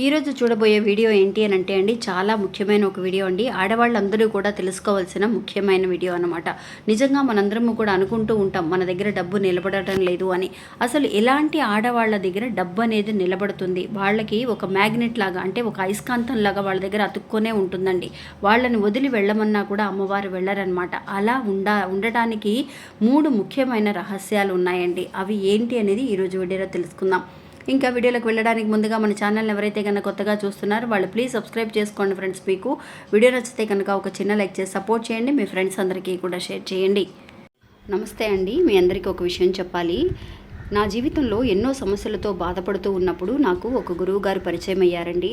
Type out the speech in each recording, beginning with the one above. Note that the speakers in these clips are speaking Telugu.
ఈరోజు చూడబోయే వీడియో ఏంటి అని అంటే అండి చాలా ముఖ్యమైన ఒక వీడియో అండి. ఆడవాళ్ళందరూ కూడా తెలుసుకోవాల్సిన ముఖ్యమైన వీడియో అనమాట నిజంగా మనందరము కూడా అనుకుంటూ ఉంటాం మన దగ్గర డబ్బు నిలబడటం లేదు అని. అసలు ఎలాంటి ఆడవాళ్ళ దగ్గర డబ్బు అనేది నిలబడుతుంది? వాళ్ళకి ఒక మ్యాగ్నెట్ లాగా అంటే ఒక అయస్కాంతం లాగా వాళ్ళ దగ్గర అతుక్కునే ఉంటుందండి. వాళ్ళని వదిలి వెళ్ళమన్నా కూడా అమ్మవారు వెళ్ళరనమాట అలా ఉండ ఉండటానికి మూడు ముఖ్యమైన రహస్యాలు ఉన్నాయండి. అవి ఏంటి అనేది ఈరోజు వీడియోలో తెలుసుకుందాం. ఇంకా వీడియోలోకి వెళ్ళడానికి ముందుగా మన ఛానల్ ఎవరైతే కనుక కొత్తగా చూస్తున్నారో వాళ్ళు ప్లీజ్ సబ్స్క్రైబ్ చేసుకోండి ఫ్రెండ్స్ మీకు వీడియో నచ్చితే కనుక ఒక చిన్న లైక్ చేసి సపోర్ట్ చేయండి. మీ ఫ్రెండ్స్ అందరికీ కూడా షేర్ చేయండి. నమస్తే అండి. మీ అందరికీ ఒక విషయం చెప్పాలి. నా జీవితంలో ఎన్నో సమస్యలతో బాధపడుతూ ఉన్నప్పుడు నాకు ఒక గురువు గారు పరిచయం అయ్యారండి.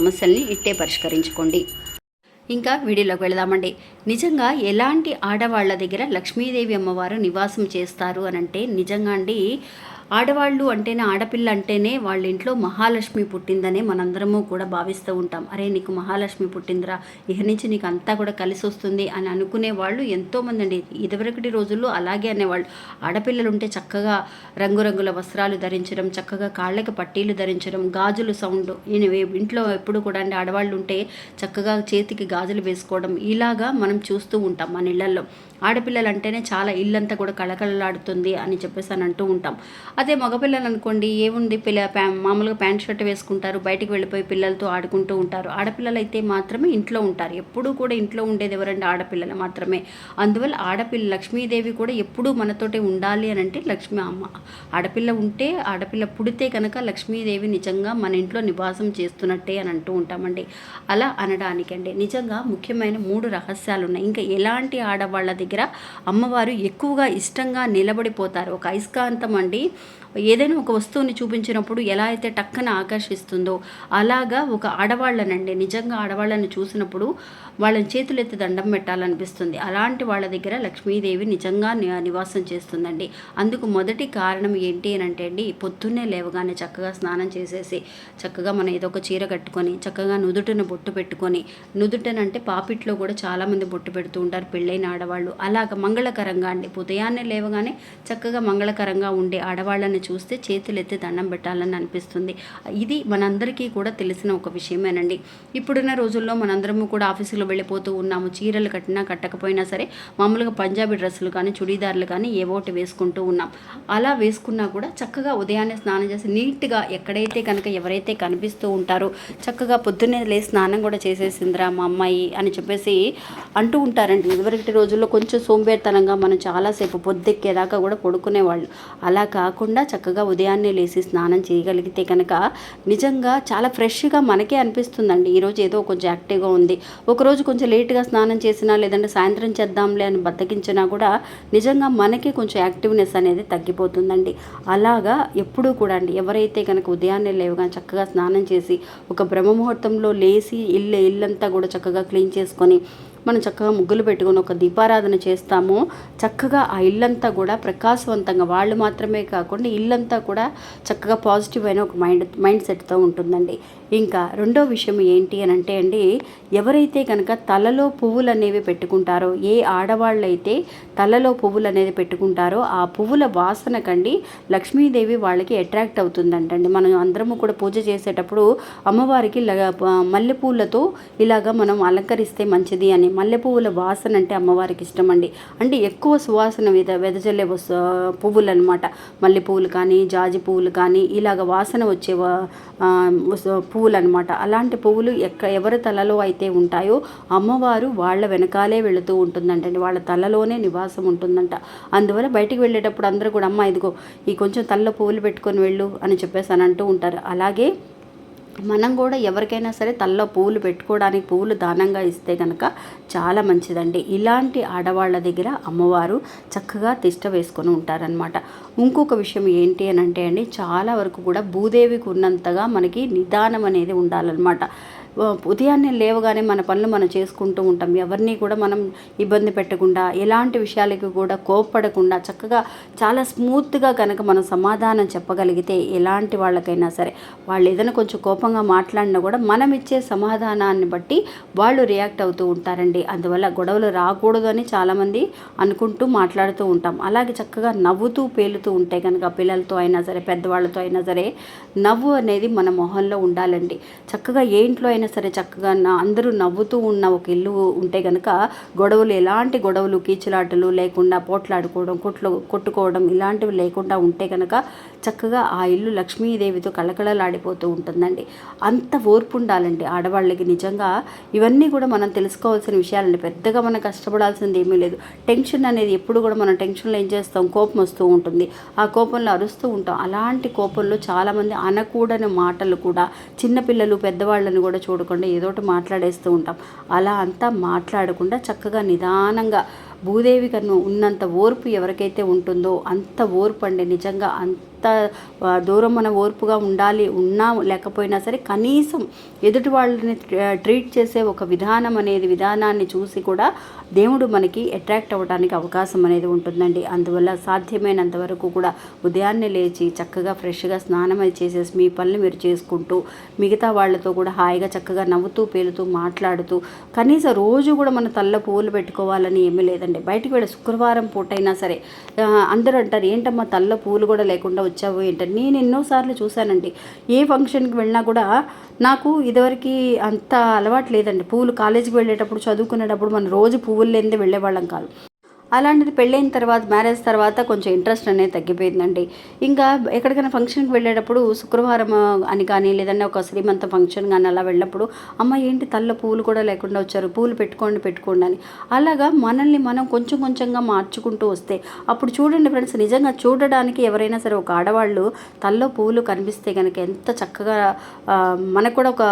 సమస్యల్ని ఇట్టే పరిష్కరించుకోండి. ఇంకా వీడియోలోకి వెళదామండి. నిజంగా ఎలాంటి ఆడవాళ్ళ దగ్గర లక్ష్మీదేవి అమ్మవారు నివాసం చేస్తారు అనంటే నిజంగా అండి ఆడవాళ్ళు అంటేనే ఆడపిల్ల అంటేనే వాళ్ళ ఇంట్లో మహాలక్ష్మి పుట్టిందనే మనందరము కూడా భావిస్తూ ఉంటాం. అరే నీకు మహాలక్ష్మి పుట్టిందిరా ఇక నుంచి నీకు అంతా కూడా కలిసి వస్తుంది అని అనుకునే వాళ్ళు ఎంతోమంది అండి. ఇదివరకటి రోజుల్లో అలాగే అనేవాళ్ళు. ఆడపిల్లలు ఉంటే చక్కగా రంగురంగుల వస్త్రాలు ధరించడం చక్కగా కాళ్ళకి పట్టీలు ధరించడం గాజులు సౌండ్. ఇంట్లో ఎప్పుడు కూడా అండి ఆడవాళ్ళు ఉంటే చక్కగా చేతికి గాజులు వేసుకోవడం ఇలాగా మనం చూస్తూ ఉంటాం మన ఇళ్ళలో ఆడపిల్లలు అంటేనే చాలా ఇల్లంతా కూడా కళకళలాడుతుంది అని చెప్పేసి అని అంటూ ఉంటాం. అదే మగపిల్లలు అనుకోండి ఏముంది పిల్ల మామూలుగా ప్యాంట్ షర్ట్ వేసుకుంటారు బయటికి వెళ్ళిపోయి పిల్లలతో ఆడుకుంటూ ఉంటారు. ఆడపిల్లలు అయితే మాత్రమే ఇంట్లో ఉంటారు. ఎప్పుడూ కూడా ఇంట్లో ఉండేది ఎవరండి? ఆడపిల్లలు మాత్రమే. అందువల్ల ఆడపిల్ల లక్ష్మీదేవి కూడా ఎప్పుడూ మనతోటే ఉండాలి అని అంటే లక్ష్మీ అమ్మ. ఆడపిల్ల ఉంటే ఆడపిల్ల పుడితే కనుక లక్ష్మీదేవి నిజంగా మన ఇంట్లో నివాసం చేస్తున్నట్టే అని అంటూ ఉంటామండి. అలా అనడానికండి. నిజంగా ముఖ్యమైన మూడు రహస్యాలు ఉన్నాయి ఇంకా ఎలాంటి ఆడవాళ్ళ దగ్గర అమ్మవారు ఎక్కువగా ఇష్టంగా నిలబడిపోతారు. ఒక అయస్కాంతం అండి. ఏదైనా ఒక వస్తువుని చూపించినప్పుడు ఎలా అయితే టక్కన ఆకర్షిస్తుందో అలాగా ఒక ఆడవాళ్ళనండి. నిజంగా ఆడవాళ్ళని చూసినప్పుడు వాళ్ళని చేతులెత్తి దండం పెట్టాలనిపిస్తుంది. అలాంటి వాళ్ళ దగ్గర లక్ష్మీదేవి నిజంగా ని- నివాసం చేస్తుందండి. అందుకు మొదటి కారణం ఏంటి అని అంటే అండి పొద్దున్నే లేవగానే చక్కగా స్నానం చేసేసి చక్కగా మనం ఏదో ఒక చీర కట్టుకొని చక్కగా నుదుటను బొట్టు పెట్టుకొని నుదుటనంటే పాపిట్లో కూడా చాలామంది బొట్టు పెడుతూ ఉంటారు. పెళ్ళైన ఆడవాళ్ళు. అలాగ మంగళకరంగా అండి. ఉదయాన్నే లేవగానే చక్కగా మంగళకరంగా ఉండే ఆడవాళ్ళని చూస్తే చేతులు ఎత్తి దండం పెట్టాలని అనిపిస్తుంది. ఇది మనందరికీ కూడా తెలిసిన ఒక విషయమేనండి. ఇప్పుడున్న రోజుల్లో మనందరము కూడా ఆఫీసులో వెళ్ళిపోతూ ఉన్నాము. చీరలు కట్టినా కట్టకపోయినా సరే మామూలుగా పంజాబీ డ్రెస్సులు కానీ చుడీదార్లు కానీ ఏవోటి ఒకటి వేసుకుంటూ ఉన్నాం. అలా వేసుకున్నా కూడా చక్కగా ఉదయాన్నే స్నానం చేసి నీట్గా ఎక్కడైతే కనుక ఎవరైతే కనిపిస్తూ ఉంటారో చక్కగా పొద్దున్నే లే స్నానం కూడా చేసేసిందిరా మా అమ్మాయి అని చెప్పేసి అంటూ ఉంటారండి. ఇదివరకటి రోజుల్లో కొంచెం సోంబేరితనంగా మనం చాలాసేపు పొద్దెక్కేదాకా కూడా పడుకునేవాళ్ళు. అలా కాకుండా చక్కగా ఉదయాన్నే లేచి స్నానం చేయగలిగితే కనుక నిజంగా చాలా ఫ్రెష్గా మనకే అనిపిస్తుందండి. ఈరోజు ఏదో కొంచెం యాక్టివ్గా ఉంది. ఒకరోజు కొంచెం లేట్గా స్నానం చేసినా లేదంటే సాయంత్రం చేద్దాంలే అని బద్దకించినా కూడా నిజంగా మనకే కొంచెం యాక్టివ్నెస్ అనేది తగ్గిపోతుందండి. అలాగా ఎప్పుడూ కూడా అండి. ఎవరైతే కనుక ఉదయాన్నే లేవగా చక్కగా స్నానం చేసి ఒక బ్రహ్మ ముహూర్తంలో లేచి ఇల్లు ఇల్లంతా కూడా చక్కగా క్లీన్ చేసుకొని మనం చక్కగా ముగ్గులు పెట్టుకొని ఒక దీపారాధన చేస్తామో. చక్కగా ఆ ఇల్లంతా కూడా ప్రకాశవంతంగా వాళ్ళు మాత్రమే కాకుండా ఇల్లంతా కూడా చక్కగా పాజిటివ్ అయిన ఒక మైండ్ మైండ్ సెట్తో ఉంటుందండి. ఇంకా రెండో విషయం ఏంటి అని అంటే అండి ఎవరైతే కనుక తలలో పువ్వులు అనేవి పెట్టుకుంటారో ఏ ఆడవాళ్ళైతే తలలో పువ్వులు అనేది పెట్టుకుంటారో ఆ పువ్వుల వాసన కండి లక్ష్మీదేవి వాళ్ళకి అట్రాక్ట్ అవుతుందంటండి. మనం అందరము కూడా పూజ చేసేటప్పుడు అమ్మవారికి ల- మల్లెపూలతో ఇలాగా మనం అలంకరిస్తే మంచిది అని మల్లెపూల వాసన అంటే అమ్మవారికి ఇష్టం అండి అంటే ఎక్కువ సువాసన వెద వెదజల్లే పువ్వులు అనమాట మల్లెపూలు కానీ జాజి పువ్వులు కానీ ఇలాగ వాసన వచ్చే పువ్వులు అనమాట అలాంటి పువ్వులు ఎక్క ఎవరి తలలో అయితే ఉంటాయో అమ్మవారు వాళ్ళ వెనకాలే వెళుతూ ఉంటుందంటండి. వాళ్ళ తలలోనే నివాసం ఉంటుందంట. అందువల్ల బయటికి వెళ్ళేటప్పుడు అందరూ కూడా అమ్మ ఇదిగో ఈ కొంచెం తలలో పువ్వులు పెట్టుకొని వెళ్ళు అని చెప్పేసి అని అంటూ ఉంటారు. అలాగే మనం కూడా ఎవరికైనా సరే తల్లో పువ్వులు పెట్టుకోవడానికి పువ్వులు దానంగా ఇస్తే కనుక చాలా మంచిదండి. ఇలాంటి ఆడవాళ్ళ దగ్గర అమ్మవారు చక్కగా తిష్ట వేసుకొని ఉంటారనమాట ఇంకొక విషయం ఏంటి అని అంటే అండి చాలా వరకు కూడా భూదేవికి ఉన్నంతగా మనకి నిదానం అనేది ఉండాలన్నమాట. ఉదయాన్నే లేవగానే మన పనులు మనం చేసుకుంటూ ఉంటాం. ఎవరిని కూడా మనం ఇబ్బంది పెట్టకుండా ఎలాంటి విషయాలకి కూడా కోప్పడకుండా చక్కగా చాలా స్మూత్గా కనుక మనం సమాధానం చెప్పగలిగితే ఎలాంటి వాళ్ళకైనా సరే వాళ్ళు ఏదైనా కొంచెం కోపంగా మాట్లాడినా కూడా మనం ఇచ్చే సమాధానాన్ని బట్టి వాళ్ళు రియాక్ట్ అవుతూ ఉంటారండి. అందువల్ల గొడవలు రాకూడదు అని చాలామంది అనుకుంటూ మాట్లాడుతూ ఉంటాం. అలాగే చక్కగా నవ్వుతూ పేలుతూ ఉంటే కనుక పిల్లలతో అయినా సరే పెద్దవాళ్ళతో అయినా సరే నవ్వు అనేది మన మొహంలో ఉండాలండి. చక్కగా ఏ ఇంట్లో అయినా సరే చక్కగా అందరూ నవ్వుతూ ఉన్న ఒక ఇల్లు ఉంటే కనుక గొడవలు ఎలాంటి గొడవలు కీచులాటలు లేకుండా పోట్లాడుకోవడం కొట్లు కొట్టుకోవడం ఇలాంటివి లేకుండా ఉంటే కనుక చక్కగా ఆ ఇల్లు లక్ష్మీదేవితో కళకళలాడిపోతూ ఉంటుందండి. అంత ఓర్పు ఉండాలండి ఆడవాళ్ళకి నిజంగా. ఇవన్నీ కూడా మనం తెలుసుకోవాల్సిన విషయాలండి. పెద్దగా మనం కష్టపడాల్సింది ఏమీ లేదు. టెన్షన్ అనేది ఎప్పుడు కూడా మనం టెన్షన్లో ఏం చేస్తాం? కోపం వస్తూ ఉంటుంది. ఆ కోపంలో అరుస్తూ ఉంటాం. అలాంటి కోపంలో చాలామంది అనకూడని మాటలు కూడా చిన్నపిల్లలు పెద్దవాళ్ళని కూడా చూడకుండా ఒకటి మాట్లాడేస్తూ ఉంటాం. అలా అంతా మాట్లాడకుండా చక్కగా నిదానంగా భూదేవి కన్ను ఉన్నంత ఓర్పు ఎవరికైతే ఉంటుందో అంత ఓర్పు అండి. నిజంగా అంత దూరం మన ఓర్పుగా ఉండాలి ఉన్నా లేకపోయినా సరే కనీసం ఎదుటి వాళ్ళని ట్రీట్ చేసే ఒక విధానం అనేది విధానాన్ని చూసి కూడా దేవుడు మనకి అట్రాక్ట్ అవ్వడానికి అవకాశం అనేది ఉంటుందండి. అందువల్ల సాధ్యమైనంత వరకు కూడా ఉదయాన్నే లేచి చక్కగా ఫ్రెష్గా స్నానం అది చేసేసి మీ పనులు మీరు చేసుకుంటూ మిగతా వాళ్ళతో కూడా హాయిగా చక్కగా నవ్వుతూ పేలుతూ మాట్లాడుతూ కనీసం రోజు కూడా మన తల్ల పువ్వులు పెట్టుకోవాలని ఏమీ లేదండి. బయటికి వెళ్ళి శుక్రవారం పూటైనా సరే అందరూ అంటారు ఏంటమ్మా తల్ల పువ్వులు కూడా లేకుండా వచ్చావు ఏంటని నేను ఎన్నోసార్లు చూశానండి. ఏ ఫంక్షన్కి వెళ్ళినా కూడా నాకు ఇదివరకు అంత అలవాటు లేదండి. పువ్వులు కాలేజీకి వెళ్ళేటప్పుడు చదువుకునేటప్పుడు మనం రోజు పువ్వులు లేనిదే వెళ్ళేవాళ్ళం కాదు. అలాంటిది పెళ్ళైన తర్వాత మ్యారేజ్ తర్వాత కొంచెం ఇంట్రెస్ట్ అనేది తగ్గిపోయిందండి. ఇంకా ఎక్కడికైనా ఫంక్షన్కి వెళ్ళేటప్పుడు శుక్రవారం అని కానీ లేదంటే ఒక శ్రీమంత ఫంక్షన్ కానీ అలా వెళ్ళినప్పుడు అమ్మ ఏంటి తల్ల పూలు కూడా లేకుండా వచ్చారు పూలు పెట్టుకోండి పెట్టుకోండి అని. అలాగా మనల్ని మనం కొంచెం కొంచెంగా మార్చుకుంటూ వస్తే అప్పుడు చూడండి ఫ్రెండ్స్ నిజంగా చూడడానికి ఎవరైనా సరే ఒక ఆడవాళ్ళు తల్లో పూలు కనిపిస్తే కనుక ఎంత చక్కగా మనకు కూడా ఒక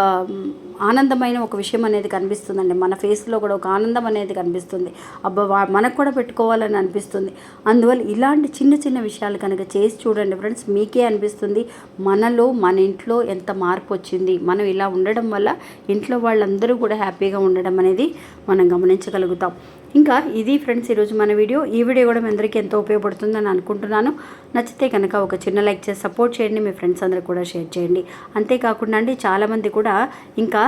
ఆనందమైన ఒక విషయం అనేది కనిపిస్తుందండి. మన ఫేస్లో కూడా ఒక ఆనందం అనేది కనిపిస్తుంది. అబ్బా మనకు కూడా పెట్టుకోవాలని అనిపిస్తుంది. అందువల్ల ఇలాంటి చిన్న చిన్న విషయాలు కనుక చేసి చూడండి ఫ్రెండ్స్ మీకే అనిపిస్తుంది. మనలో మన ఇంట్లో ఎంత మార్పు వచ్చింది. మనం ఇలా ఉండడం వల్ల ఇంట్లో వాళ్ళందరూ కూడా హ్యాపీగా ఉండడం అనేది మనం గమనించగలుగుతాం. ఇంకా ఇది ఫ్రెండ్స్ ఈరోజు మన వీడియో. ఈ వీడియో కూడా మీ అందరికీ ఎంతో ఉపయోగపడుతుందని అనుకుంటున్నాను. నచ్చితే కనుక ఒక చిన్న లైక్ చేసి సపోర్ట్ చేయండి మీ ఫ్రెండ్స్ అందరికి కూడా షేర్ చేయండి. అంతేకాకుండా అండి చాలామంది కూడా ఇంకా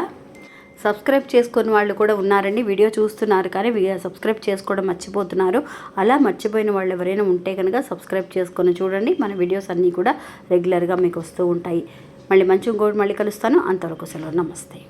సబ్స్క్రైబ్ చేసుకుని వాళ్ళు కూడా ఉన్నారండి. వీడియో చూస్తున్నారు కానీ సబ్స్క్రైబ్ చేసుకోవడం మర్చిపోతున్నారు. అలా మర్చిపోయిన వాళ్ళు ఎవరైనా ఉంటే కనుక సబ్స్క్రైబ్ చేసుకొని చూడండి. మన వీడియోస్ అన్నీ కూడా రెగ్యులర్గా మీకు వస్తూ ఉంటాయి. మళ్ళీ మంచి ఇంకోటి మళ్ళీ కలుస్తాను. అంతవరకు సెలవు. నమస్తే.